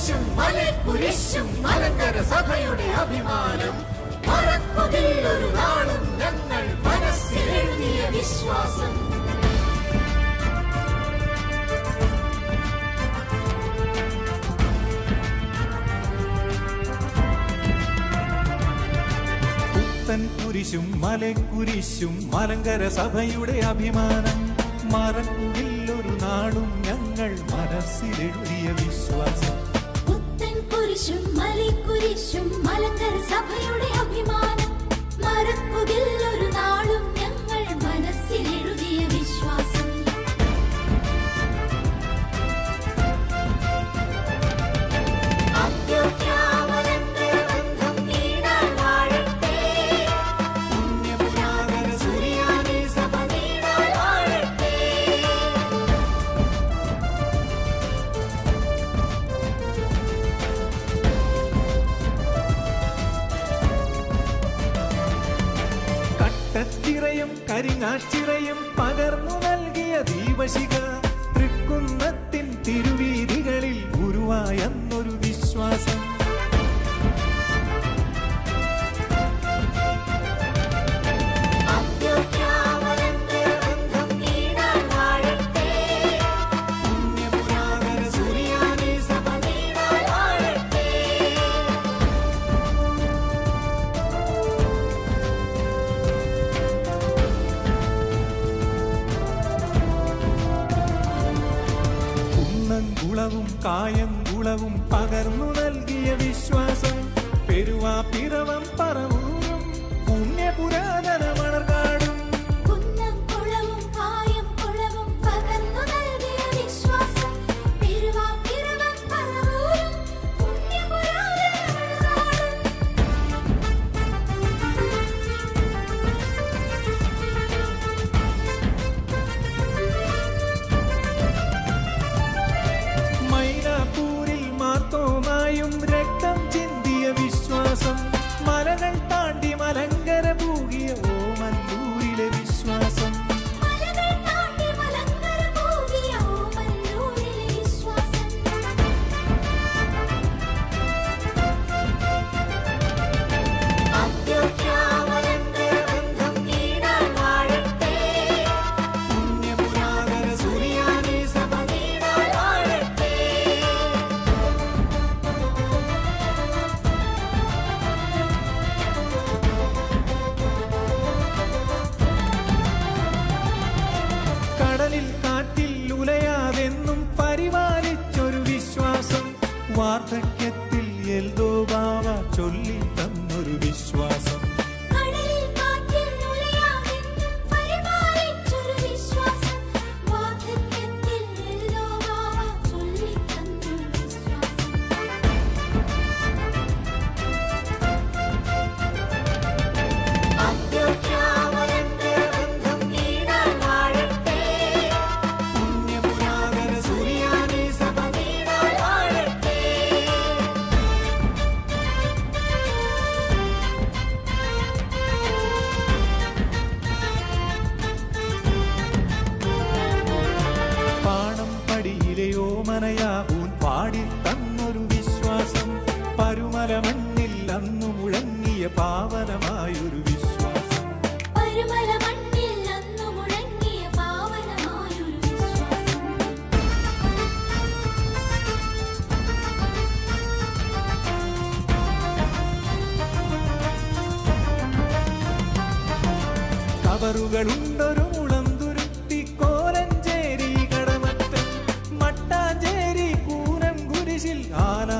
കുരിശും മലക്കുരിശും മലങ്കര സഭയുടെ അഭിമാനം. മറക്കുകില്ലൊരു നാളും ഞങ്ങൾ മനസ്സിലെഴുതിയ വിശ്വാസം. പുത്തൻ കുരിശും മലക്കുരിശും മലങ്കര സഭയുടെ അഭിമാനം. മറക്കുകില്ലൊരു നാളും ഞങ്ങൾ മനസ്സിലെഴുതിയ വിശ്വാസം. കുരിശും മലക്കുരിശും മലങ്കര സഭയുടെ അഭിമാനം. തേനാച്ചിറയും പകർന്നു നൽകിയ ദീപശിക തൃക്കുന്നത്തിൻ തിരുവീതികളിൽ ഗുരുവായെന്നൊരു വിശ്വാസം. കുളവും കായം കുളവും പകർന്നു നൽകിയ വിശ്വാസം പെരുവാ പിറവം പറവൂരും പുണ്യപുരാതനവും വാർദ്ധക്യത്തിൽ എൽദോ ബാവ ചൊല്ലി. കവറുകളുണ്ടൊരു മുളന്തുരുത്തി കോലഞ്ചേരി കടമറ്റ മട്ടാഞ്ചേരി കൂനൻകുരിശിൽ ആന